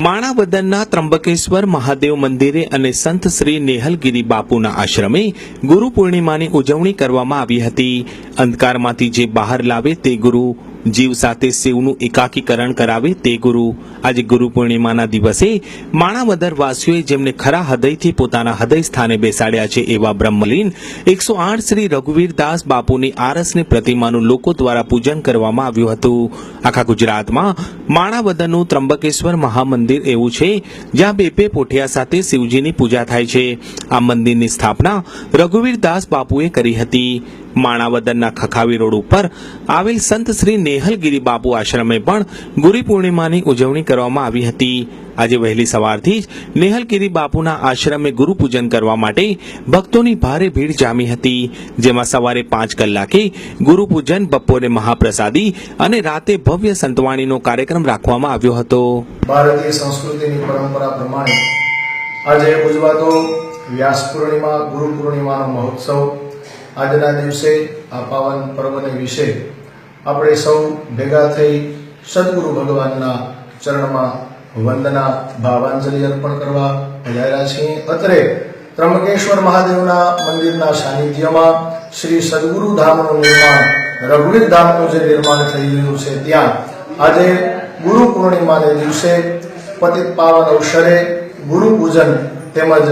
માણાવદનના ત્રંબકેશ્વર મહાદેવ મંદિરે અને સંત શ્રી નેહલગીરી બાપુના આશ્રમે ગુરુ પૂર્ણિમાની ઉજવણી કરવામાં આવી હતી. અંધકારમાંથી જે બહાર લાવે તે ગુરુ જીવ સાથે શિવનું એકાકીકરણ કરાવે તે ગુરુ. આજે ગુરુ પૂર્ણિમાના દિવસે માણાવદર વાસીઓએ જેમને ખરા હૃદયથી પોતાના હૃદય સ્થાને બેસાડ્યા છે એવા બ્રહ્મલીન એકસો આઠ શ્રી રઘુવીરદાસ બાપુની આરસની પ્રતિમાનું લોકો દ્વારા પૂજન કરવામાં આવ્યું હતું. આખા ગુજરાતમાં માણાવદરનું ત્રંબકેશ્વર મહામંદિર એવું છે, જ્યાં બે બે પોઠિયા સાથે શિવજીની પૂજા થાય છે. આ મંદિરની સ્થાપના રઘુવીરદાસ બાપુએ કરી હતી. માણાવદરના ખખાવી રોડ ઉપર આવેલ સંત શ્રી નેહલગીરી બાપુ આશ્રમે પણ ગુરી પૂર્ણિમાની ઉજવણી કરવામાં આવી હતી. આજે વહેલી સવારથી જ નેહલગીરી બાપુના આશ્રમે ગુરુ પૂજન કરવા માટે ભક્તોની ભારે ભીડ જામી હતી, જેમાં સવારે પાંચ કલાકે ગુરુ પૂજન, બપોરે મહાપ્રસાદી અને રાતે ભવ્ય સંતવાણીનો કાર્યક્રમ રાખવામાં આવ્યો હતો. ભારતીય સંસ્કૃતિની પરંપરા પ્રમાણે આજે ઉજવાતો વ્યાસ પૂર્ણિમા, ગુરુ પૂર્ણિમાનો મહોત્સવ આજના દિવસે આ પાવન પર્વને વિશે આપણે સૌ ભેગા થઈ સદગુરુ ભગવાનના ચરણમાં વંદના, ભાવાંજલિ અર્પણ કરવા પધાર્યા છીએ. અત્રે ત્રંબકેશ્વર મહાદેવના મંદિરના સાનિધ્યમાં શ્રી સદગુરુ ધામનું નિર્માણ, રઘુવીર ધામનું જે નિર્માણ થઈ રહ્યું છે ત્યાં, આજે ગુરુ પૂર્ણિમાને દિવસે પતિત પાવન અવસરે ગુરુ પૂજન તેમજ